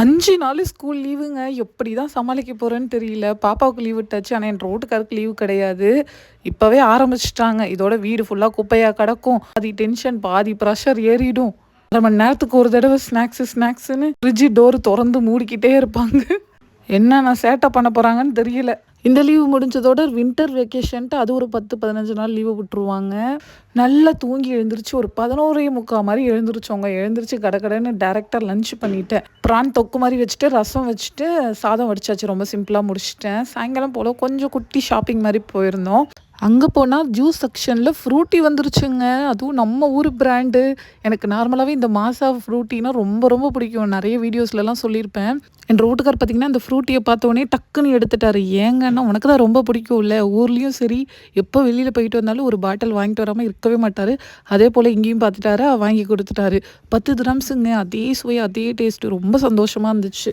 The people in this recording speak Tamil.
அஞ்சு நாள் ஸ்கூல் லீவுங்க எப்படி தான் சமாளிக்க போகிறேன்னு தெரியல. பாப்பாவுக்கு லீவ் விட்டாச்சு. ஆனால் என் ரோட்டுக்காருக்கு லீவு கிடையாது. இப்போவே ஆரம்பிச்சிட்டாங்க. இதோட வீடு ஃபுல்லாக குப்பையாக கிடக்கும். பாதி டென்ஷன் பாதி ப்ரெஷர் ஏறிடும். அரை மணி நேரத்துக்கு ஒரு தடவை ஸ்நாக்ஸு ஸ்நாக்ஸுன்னு ஃப்ரிட்ஜு டோர் திறந்து மூடிக்கிட்டே இருப்பாங்க. என்னென்ன சேட்டை பண்ண போகிறாங்கன்னு தெரியல. இந்த லீவு முடிஞ்சதோட வின்டர் வெக்கேஷன்ட்டு அது ஒரு பத்து பதினஞ்சு நாள் லீவு விட்டுருவாங்க. நல்லா தூங்கி எழுந்திரிச்சு ஒரு பதினோரே முக்கால் மாதிரி எழுந்திரிச்சவங்க எழுந்திரிச்சு கடகடன்னு டேரெக்டாக லஞ்ச் பண்ணிட்டேன். ப்ரான் தொக்கு மாதிரி வச்சுட்டு ரசம் வச்சுட்டு சாதம் வடிச்சாச்சு. ரொம்ப சிம்பிளாக முடிச்சிட்டேன். சாயங்காலம் போல் கொஞ்சம் குட்டி ஷாப்பிங் மாதிரி போயிருந்தோம். அங்கே போனால் ஜூஸ் செக்ஷனில் ஃப்ரூட்டி வந்துருச்சுங்க. அதுவும் நம்ம ஊர் பிராண்டு எனக்கு நார்மலாகவே இந்த மாசா ஃப்ரூட்டினா ரொம்ப ரொம்ப பிடிக்கும். நிறைய வீடியோஸ்லலாம் சொல்லியிருப்பேன். என் ரோட்டுக்கார் பார்த்தீங்கன்னா இந்த ஃப்ரூட்டியை பார்த்தோன்னே டக்குன்னு எடுத்துட்டாரு. ஏங்கன்னா உனக்கு தான் ரொம்ப பிடிக்கும்ல. ஊர்லேயும் சரி எப்போ வெளியில் போயிட்டு வந்தாலும் ஒரு பாட்டில் வாங்கிட்டு வராமல் இருக்கவே மாட்டார். அதே போல் இங்கேயும் பார்த்துட்டாரு வாங்கி கொடுத்துட்டாரு. பத்து கிராம்ஸுங்க அதே சுவை அதே டேஸ்ட்டு ரொம்ப சந்தோஷமாக இருந்துச்சு.